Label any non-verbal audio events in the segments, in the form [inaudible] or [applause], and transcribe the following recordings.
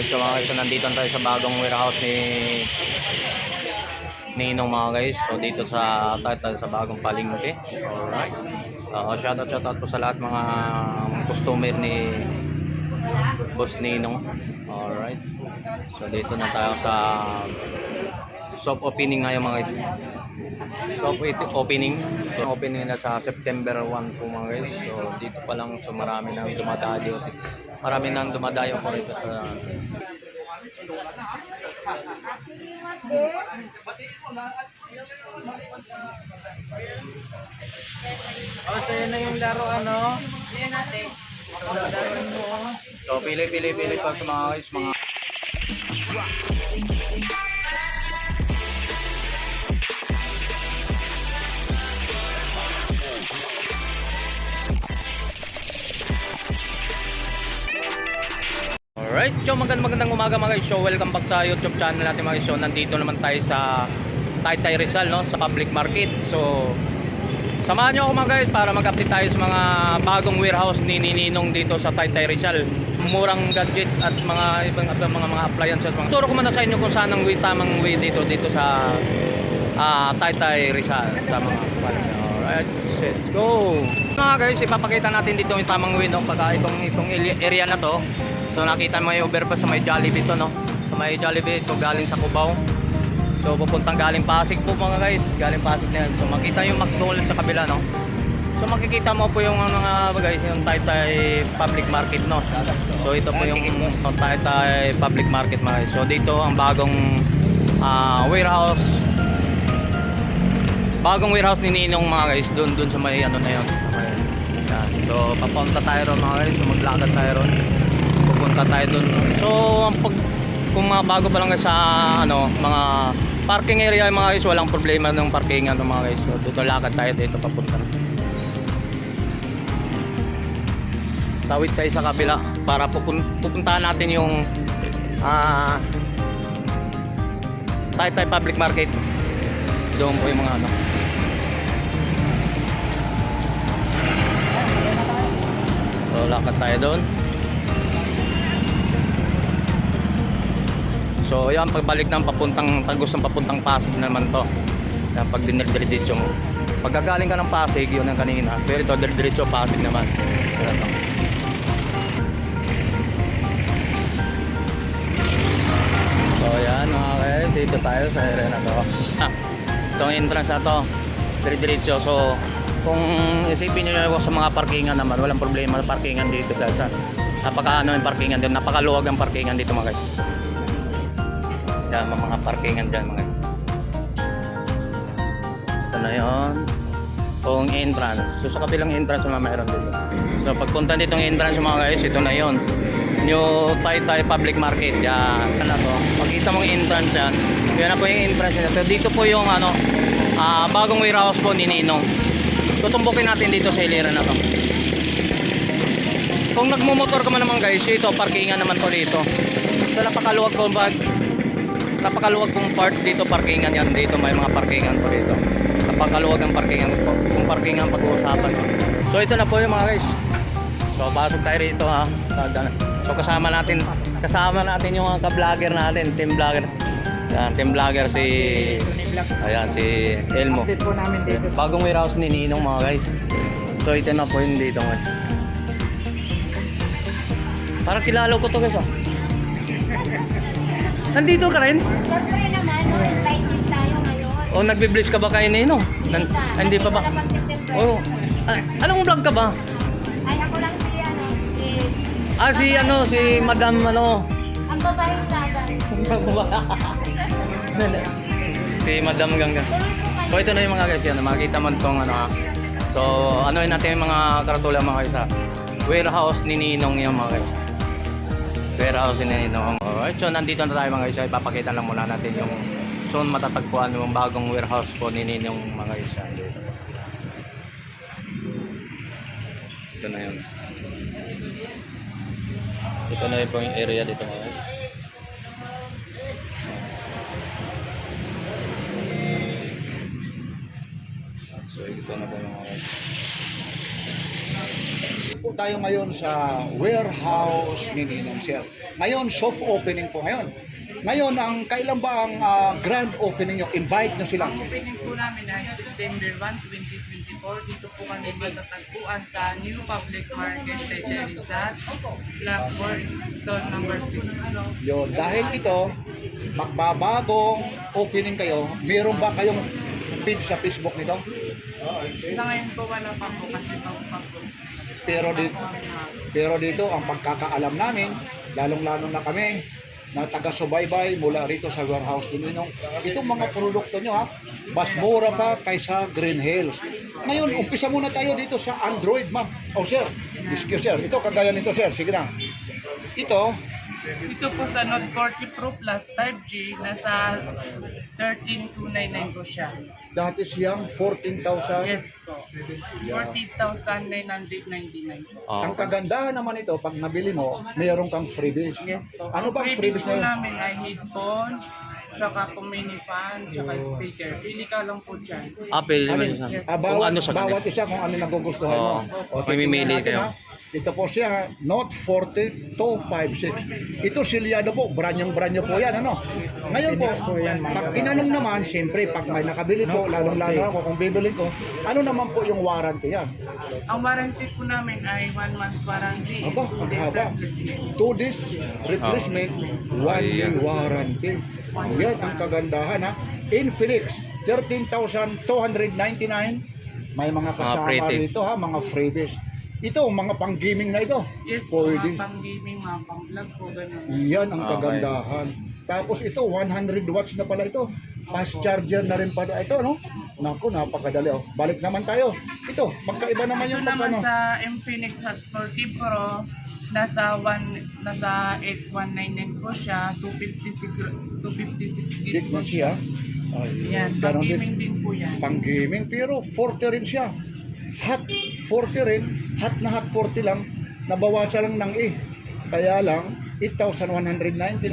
So mga guys, so nandito na tayo sa bagong warehouse ni Ninong mga guys. So dito sa tayo sa bagong palengke. Alright. Uh, shoutout shoutout po sa lahat mga customer ni Boss Ninong. Alright. So dito na tayo sa soft opening ngayon mga guys. Soft opening. So opening na sa September 1 po mga guys. So dito pa lang so marami nang dumadayo. Marami nang dumadayo po rito sa O, so yun na yung laro, ano? So pili pili pili pa sa mga guys mga Alright, so magandang magandang umaga mga guys. So welcome back sa YouTube channel natin mga guys. Nandito naman tayo sa Taytay Rizal no, sa public market. So Samahan niyo ako mga guys para mag-update tayo sa mga bagong warehouse ni Nininong dito sa Taytay Rizal. Murang gadget at mga ibang ibang mga mga appliances. Mga. Turo ko muna sa inyo kung saan ang way, tamang way dito dito sa ah, Taytay Rizal sa mga Alright, let's go. Mga guys, ipapakita natin dito yung tamang way no pagka itong itong area na to. So nakita mo yung overpass sa may Jollibee to no. Sa may Jollibee ito galing sa Cubao. So pupuntang galing Pasig po mga guys, galing Pasig na yan. So makita yung McDonald's sa kabila no. So makikita mo po yung mga guys, yung Taytay Public Market no. So ito po yung Taytay Public Market mga guys. So dito ang bagong ah, warehouse bagong warehouse ni Ninong mga guys doon doon sa may ano na yan. So papunta tayo ron mga guys, so maglakad tayo ron. Pupunta tayo doon. So ang pag kung mga bago pa lang sa ano mga parking area mga guys walang problema ng parkingan ng mga guys. So dito lakad tayo dito papunta. Tawid tayo sa kabila para pupun pupuntahan natin yung ah Taytay Public Market. Doon po yung mga ano. So lakad tayo doon So yan pagbalik ng papuntang tagos ng papuntang Pasig naman to. Yan pag dinirdiretso mo. Pagkagaling ka ng Pasig, yun ang kanina. Pero ito diretso Pasig naman. Yan. So yan mga guys, dito tayo sa area na to. Ah, itong entrance na to, diretso. So kung isipin niyo sa mga parkingan naman, walang problema parkingan dito sa napaka ano yung parkingan dito, napakaluwag ang parkingan dito mga guys. Yan, mga, parkingan dyan mga Ito na yun. Kung entrance. So sa kabilang entrance mga mayroon dito. So pagpunta dito ng entrance mga guys, ito na yun. New Taytay Public Market. Yan. Ano to? Makita mong entrance yan. Yan na po yung entrance nila. So dito po yung ano, ah, bagong warehouse po ni Ninong. Tutumbukin natin dito sa hilera na to. Kung nagmumotor ka man naman guys, ito parkingan naman to dito. So napakaluwag ko bag napakaluwag kong part dito parkingan yan dito. May mga parkingan po dito. Napakaluwag ang parkingan po. Kung parkingan pag-uusapan ko so ito na po yung mga guys. So pasok tayo rito ha. So kasama natin kasama natin yung mga ka-vlogger natin team vlogger. Yan team vlogger si ayan si Elmo. Bagong warehouse ni Ninong mga guys. So ito na po yung dito guys. Parang kilala ko to guys ah nandito ka rin? Siyempre naman, no, din tayo ngayon. O nagbi-bless ka ba kay Ninong? Nan- ah, hindi pa ba? Oh. Ah, anong vlog ka ba? Ay, ako lang si, ano, si... Ah, si ano, si Madam ano. Ang babaeng laban. [laughs] si Madam Gangga. So ito na yung mga guys yan, makita mo itong ano ha. So ano yun natin yung mga karatula mga guys ha. Warehouse ni Ninong yung mga guys. Warehouse ni Ninong. Alright, so nandito na tayo mga. So, ipapakita lang muna natin yung soon matatagpuan yung bagong warehouse po ni Ninong mga dito. Ito na yun. Ito na yung area dito mga guys. So ito na po mga guys. po tayo ngayon sa warehouse ni Ninong Sir. Ngayon, soft opening po ngayon. Ngayon, ang kailan ba ang ah, grand opening nyo? Invite nyo sila. Ang opening po namin ay September 1, 2024. Dito po kami matatagpuan sa New Public Market, Taytay Rizal, Block 4, store number 6. Yun. Dahil ito, magbabagong opening kayo, meron ba kayong page sa Facebook nito? Sa ngayon po wala pa po kasi pa po pa po. Pero dito, pero dito ang pagkakaalam namin, lalong-lalo na kami na taga-subaybay mula rito sa warehouse ni Ninong. Itong mga produkto nyo ha, mas mura pa kaysa Green Hills. Ngayon, umpisa muna tayo dito sa Android, ma'am. Oh, sir. Excuse, sir. Ito, kagaya nito, sir. Sige na. Ito, Dito po sa Note 40 Pro Plus 5G, nasa 13,299 po siya. Dati siyang 14,000. Yes po. 40,999 po. Ang kagandahan naman ito, pag nabili mo, mayroon kang freebies. Yes po. Ano bang freebies freebies po na yun? namin ay headphone, tsaka kung mini fan, tsaka speaker. Pili ka lang po dyan. Ah, pwede naman Alin? siya. Ah, Kung bawat, ano sa bawat kanila. isa kung ano nagugustuhan mo. Oo. O, Mamimili titingnan natin, kayo. ha. Ito po siya, Note 40 256. Ito silyado po, branyong branyo po yan. Ano? Ngayon po, pag tinanong naman, siyempre, pag may nakabili po, lalong-lalo ako kung bibili ko, ano naman po yung warranty yan? Ang warranty po namin ay 1 month warranty. Aba, haba. replacement. Two days replacement, one day Ayan. warranty. Yan ang kagandahan ha. Infinix, 13,299. May mga kasama pretty. dito ha, mga freebies. Ito, mga pang-gaming na ito. Yes po, Pwede. mga pang gaming, mga pang vlog po, ganun. Yan ang Okay. kagandahan. Tapos ito, 100 watts na pala ito. Fast charger na rin pala ito, no? Naku, napakadali. Oh. Balik naman tayo. Ito, magkaiba naman Ito yung naman pagkano. sa Infinix Hot 40 Pro, nasa 1 nasa 8199 po siya, 256 256 gig po siya. siya. Ay, Yan, pang ganon din. gaming din po yan. pang gaming pero 40 rin siya hot 40 rin hot na hot 40 lang nabawasan lang ng E. Kaya lang 8,199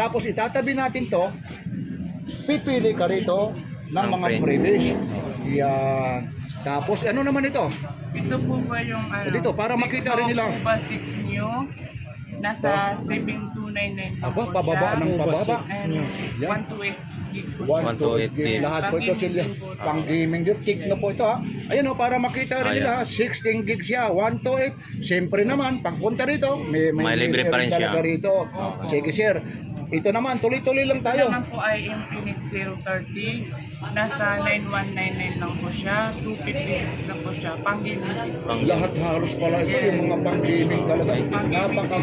tapos itatabi natin to pipili ka rito ng Ang mga freebies yan. Tapos ano naman ito? Ito po ba yung ano? So, dito, para makita rin nila. Ito 6 new, nasa 7299 po aba po pababa siya. ng pababa And Yan. 128 gig po. 1 to 8 128 gig. Lahat po ito Pang-gaming sila. din po ito. Pang gaming din. Tick na po ito ha. Ayan o, para makita rin nila ha. 16 gig siya. 1 to 8. Siyempre naman, pagpunta rito, may, May libre pa rin siya. talaga rito. Sige sir. Ito naman, tuloy-tuloy lang Ito tayo. naman po ay Infinix 030. Nasa 9199 lang po siya. 256 lang po siya. Pang gaming din po. Pang- Lahat halos pala ito, yung mga pang gaming talaga. Pang-gaming Napaka.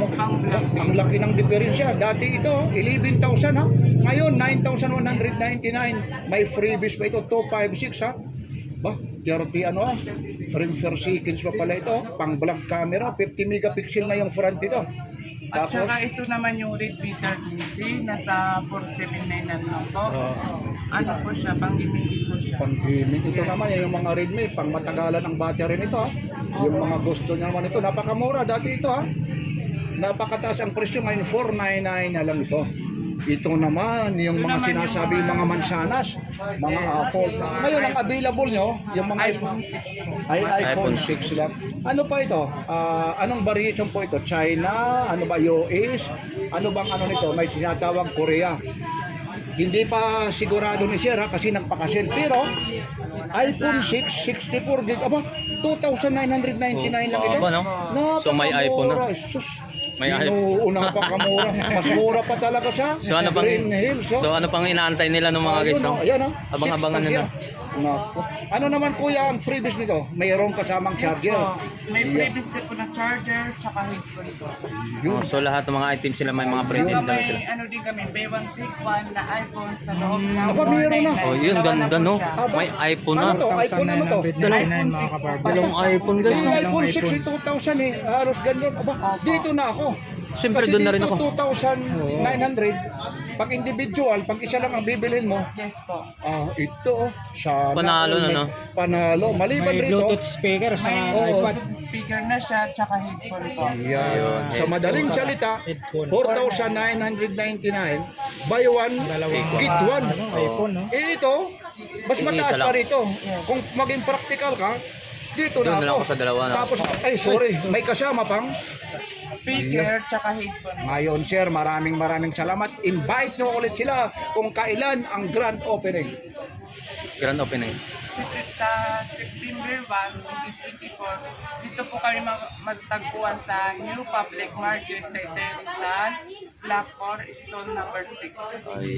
Ang laki ng diferensya. Dati ito, 11,000 ha. Ngayon, 9,199. May freebies pa ito, 256 ha. Ba, 30 ano ah, frame per seconds pa pala ito. Pang vlog camera, 50 megapixel na yung front ito. At Tapos, saka ito naman yung Redmi 13C. Nasa 479 lang po. Ano po siya? Pang gaming din po siya. pang gaming ito naman, yung mga Redmi, pang matagalan ang battery nito ha. Yung mga gusto niya naman ito, napakamura dati ito ha. Napakataas ang presyo ngayon, 499 na lang ito. Ito naman, yung Ito mga naman yung sinasabi, mga- mga mansanas, mga Apple. Ngayon, ang available nyo, yung mga iPhone 6 po. ay iPhone iPhone 6 lang. Ano pa ito? Ah, anong variation po ito? China? Ano ba US? Ano bang ano nito? May sinatawag Korea. Hindi pa sigurado ni Sir ha, kasi nagpakasil. Pero iPhone 6, 64 gig. Aba, 2,999 lang ito. Aba, no? So, may iPhone na. Sus, May. Inuuna pa kamura. [laughs] Mas mura pa talaga siya. So ano pang Green Hills. oh. So ano pang inaantay nila ng mga guys? Ayun, no? oh, Ayan, oh. Abang-abangan nila. Naku. Ano naman kuya ang freebies nito? Mayroong kasamang charger. Po. May freebies din po na charger, tsaka headphone po. Oh, so lahat ng mga items sila may mga na may sila. ano din kami, buy one take one na iPhone sa loob ng Aba, meron na. Oh, yun ganda no. Aba. May iPhone Ano na. to? iPhone ano to? iPhone 6 po. Dalawang iPhone guys. May no? iPhone 6 ay 2,000 eh. Halos ganyan. Aba, dito na ako. Siyempre, Kasi doon na rin dito, ako. 2,900. Pag individual, pag isa lang ang bibilhin mo, Yes po. ah, ito, sana. Panalo na, no? Panalo. Maliban May rito, Bluetooth speaker sa May Oo. iPad. Bluetooth speaker na siya, tsaka headphone po. Yan. Ayun. Sa madaling salita, Headphone. 4,999 buy one, get one. Ano, iPhone, no? Eh ito, mas mataas lang. pa rito. Kung maging practical ka, Dito Doon na na lang ako. ako sa dalawa na. Tapos, ay sorry, may kasama pang. Speaker, tsaka headphone. Ngayon sir, maraming maraming salamat. Invite nyo ulit sila kung kailan ang grand opening. Grand opening. sa September 1, 2024, dito po kami mag- magtagpuan sa New Public Market sa Rizal, Block 4, Stone number 6.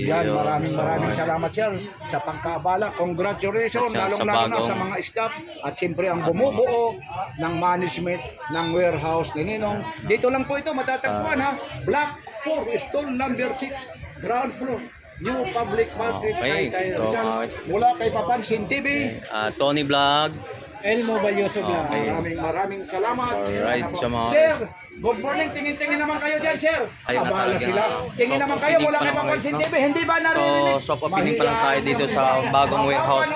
Yan, Ayun. maraming maraming salamat sir sa pagkaabala. Congratulations, Sa- lalong sa lalo na bagong- sa mga staff at siyempre ang bumubuo ng management ng warehouse ni Ninong. Dito lang po ito matatagpuan ha. Block 4, stall number 6, ground floor. New Public Market Okay. kay So, Rizal. uh, mula kay Papansin TV. Ah, Tony Vlog. El Mobalyoso Vlog. Okay. Maraming maraming salamat. Alright, sa mga- Sir, good morning. Tingin-tingin naman kayo dyan, sir. Ayun na Abala talaga. sila. Tingin So, naman kayo, wala pa kayo lang papansin guys, no? TV. Hindi ba naririnig? So, soft opening pa lang tayo dito sa bagong warehouse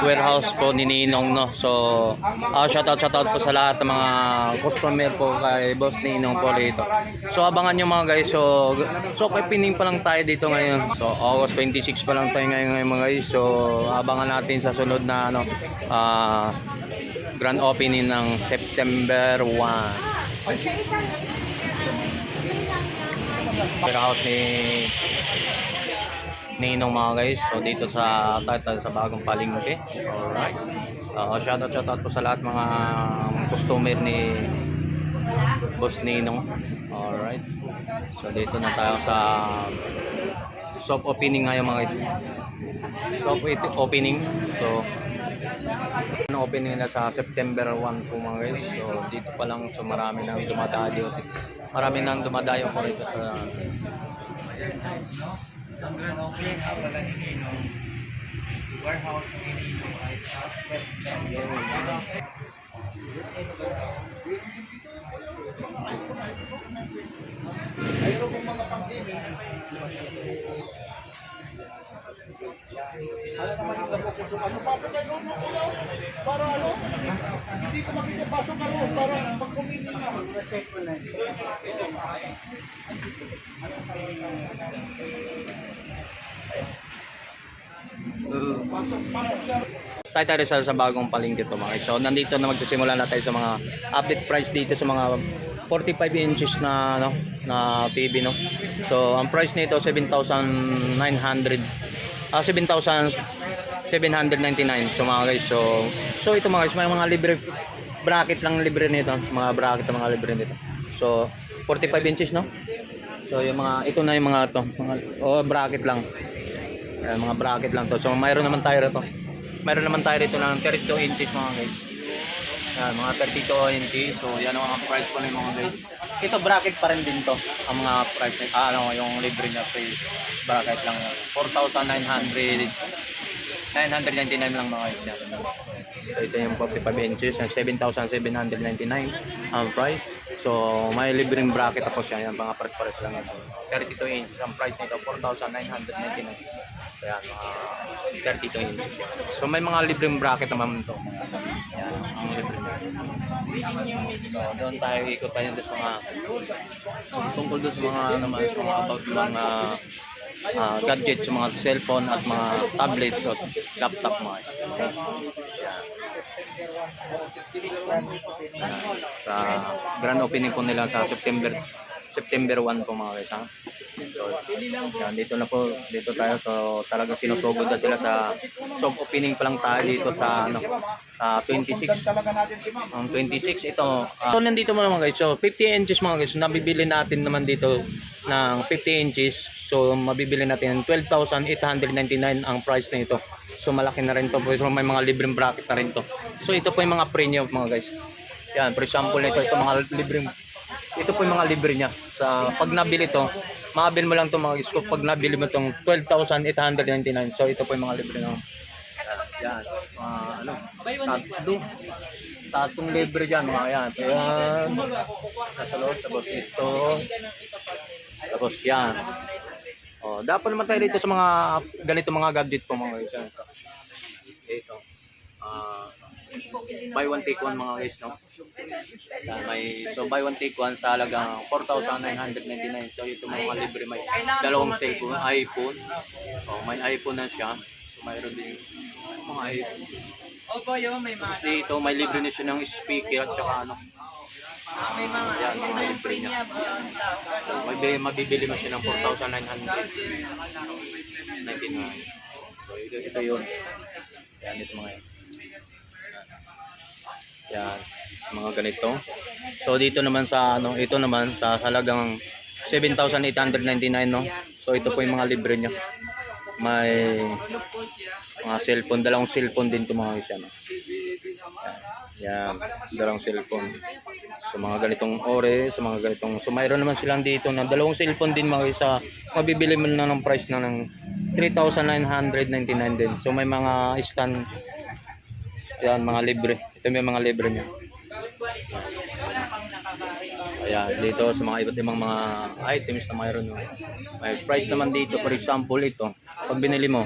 warehouse po ni Ninong no. So, ah shout out shout out po sa lahat ng mga customer po kay Boss Ninong po dito. So, abangan nyo mga guys. So, soft opening pa lang tayo dito ngayon. So, August 26 pa lang tayo ngayon, ngayon mga guys. So, abangan natin sa sunod na ano ah grand opening ng September 1. Warehouse ni Ninong mga guys. So dito sa title sa bagong palengke. Alright. Uh, shout out shout out po sa lahat mga customer ni Boss Ninong. Alright. So dito na tayo sa soft opening ngayon mga guys. Soft opening. So opening nila sa September 1 po mga guys. So dito pa lang so marami nang dumadayo. Marami nang dumadayo po dito sa Ang grand opening nga pala ni Ninong. Warehouse ni Ninong ay sa September 1. Mayroon pong mga pang-gaming. Ano naman yung kapusok? Ano pasok kayo mo kuya? Para ano? Hindi ko makita pasok ka roon para pag kumisin ka. Respect mo na. Tayo tayo Rizal sa bagong palengke to mga. So nandito na magsisimula na tayo sa mga update price dito sa mga 45 inches na ano na TV no. So ang price nito 7,900 ah 7,799 so mga guys. So so ito mga guys may mga libre bracket lang libre nito, mga bracket mga libre nito. So 45 inches no. So yung mga ito na yung mga to, mga oh, bracket lang. Ayan, mga bracket lang to. So mayroon naman tayo rito. Mayroon naman tayo rito ng 32 inches mga guys. Ayan, mga 32 inches. So yan ang mga price ko ng mga guys. Ito bracket pa rin din to. Ang mga price. Ah, ano, yung libre niya free bracket lang. 4,900 999 lang mga guys. Yan. So ito yung 45 inches. Yung 7,799 ang price. So may libreng bracket tapos yan. Yan mga price-price lang yan. 32 inches. Ang price nito 4,999. So yan, mga 32 inches. yan. So may mga libreng bracket naman to. Yan, ang libre niya. So doon tayo ikot tayo sa mga tungkol doon sa mga naman sa mga about mga ah, gadget, sa mga cellphone at mga tablet o laptop mga. Yan. Sa grand opening po nila sa September September 1 po mga guys ha. So, yan, dito na po, dito tayo. So, talaga sinusugod na sila sa soft opening pa lang tayo dito sa ano, sa 26. Talaga natin si ma'am. Ang 26 ito. ah, so nandito mo naman guys. So 50 inches mga guys. Nabibili natin naman dito ng 50 inches. So mabibili natin ng 12,899 ang price na ito. So malaki na rin to. So may mga libreng bracket na rin to. So ito po yung mga premium mga guys. Yan, for example nito ito mga libreng ito po yung mga libre niya. Sa pag nabili to, maabil mo lang to mga. Kung pag nabili mo tong 12,899. So ito po yung mga libre ng yan. Mga ano, tatlo. Tatlong libre dyan, mga yan. Ayan. Nasa loob, tapos ito. Tapos yan. Oh, dapat naman tayo dito sa mga ganito mga gadget po mga guys. Yan. Ito. Ah, buy one take one mga guys, no? Yan, may so buy one take one sa halagang 4,999. So ito mga libre may dalawang cellphone, iPhone. Oh, may iPhone na siya. So, mayroon din mga ayos. Opo, yun, may mga... Dito, may libre na siya ng speaker at saka ano. May mga... Yan, Yan, mga libre niya. premium. ah, ang tao ka, no? May bi- mabibili mo siya ng 4,999. So, ito, ito yun. Yan, ito mga yun. Yan, mga ganito. So, dito naman sa, ano, ito naman sa halagang 7,899, no? So, ito po yung mga libre niya. May mga cellphone, dalawang cellphone din ito mga no? Yan, dalawang cellphone. So mga ganitong ore, sa mga ganitong, so mayroon naman silang dito na dalawang cellphone din mga isa, mabibili mo na ng price na ng 3,999 din. So may mga stand, yan, mga libre. Ito may mga libre niya. Ayan, dito sa mga iba't ibang mga items na mayroon. no. May price naman dito, for example, ito. Pag binili mo,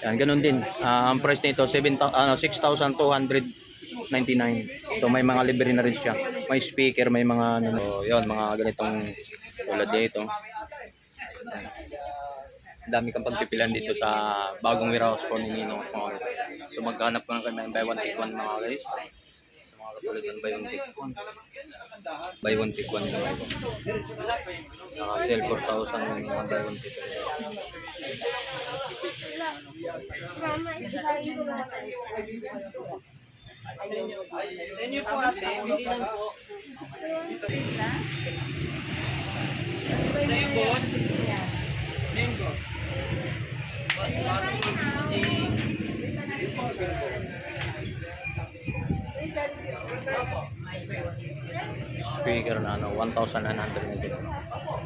yan, ganun din. Ah, ang price nito, 7, ano, 6,299. So may mga libre na rin siya. May speaker, may mga ano, so, yun, mga ganitong tulad dito. Yan. Dami kang pagpipilan dito sa bagong warehouse po ni Nino. mga guys. So maghanap ko ng buy one take one mga guys. Sa mga ng buy one take one. Buy one take one mga ito. Naka sell 4,000 yung mga buy one take one. Sa inyo po ate, bilinan po. Sa iyo, boss. Name, boss. Speaker na ano, 1,999.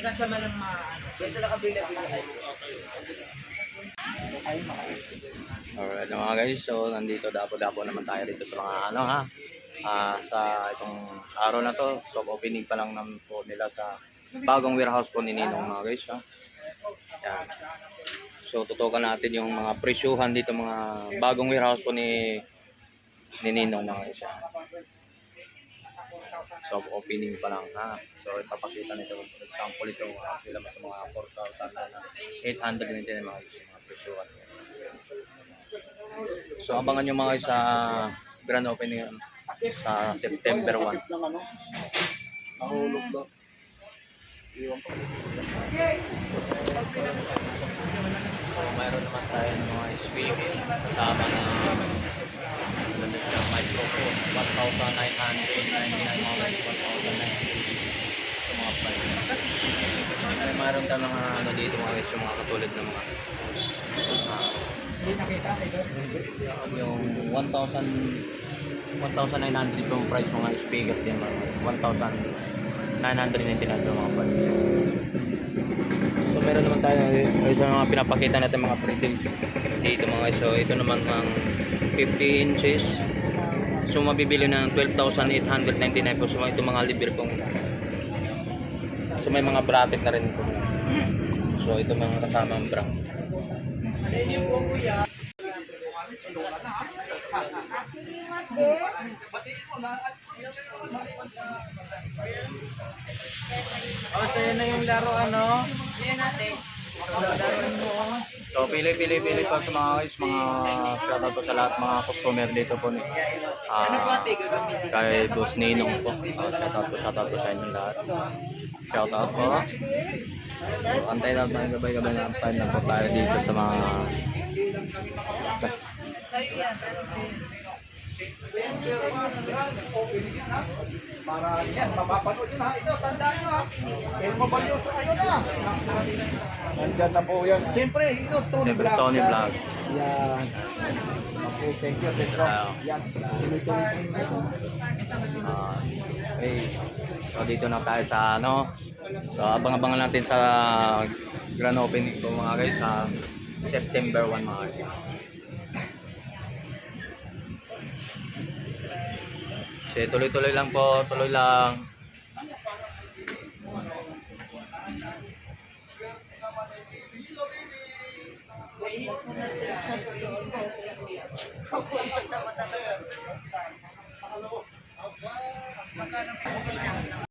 Kasama ng mga... Ito nakabila-bila. Alright mga guys, so nandito dapo-dapo naman tayo dito sa mga ano ha. Ah, sa itong araw na to, so opening pa lang naman po nila sa bagong warehouse po ni Ninong mga guys ha. Yan. So tutukan natin yung mga presyuhan dito mga bagong warehouse po ni ni Ninong mga guys ha. So opening pa lang ha. So ipapakita nito for example ito uh, sila sa mga 4,000 na 899 mga guys mga presyuhan. So abangan nyo mga sa grand opening um, sa September 1. Ng ano? Nahulog daw. Iwan ko. So mayroon naman tayo ng mga speaker kasama na ano na microphone 1,999 mga guys 1,999 sa mga price May mayroon tayong mga ano dito mga yung mga katulad ng mga ah, yung 1,000 1,900 yung price mga speaker din mga guys. 1,999 yung mga price So meron naman tayo ay sa mga pinapakita natin mga pre-deals dito mga. So ito naman ang 50 inches. So mabibili ng 12,899 po. So ito mga libre pong So may mga bracket na rin po. So ito mga kasama ang bra. Oh, sa'yo na yung laro, ano? Yan natin. So pili pili pili pa sa mga guys, mga shoutout po sa lahat mga customer dito po ni ah, Ano kay Boss Ninong po. Uh, shoutout po, shoutout po sa inyo lahat. Shoutout po. So, antay na tayo gabay-gabay na antay na po tayo dito sa mga Sa'yo yan. Para yan, mapapanood yun ha. Ito, tandaan nyo ha. Pero mabalyoso kayo na. Nandyan na po yan. Siyempre, ito, Tony Vlog. Tony. Vlog. Yan. Okay, thank you, thank you. Yan. Ah, okay. So dito na tayo sa ano. So abang-abangan natin sa grand opening ko mga guys sa September 1 mga guys. Kasi tuloy-tuloy lang po, tuloy lang.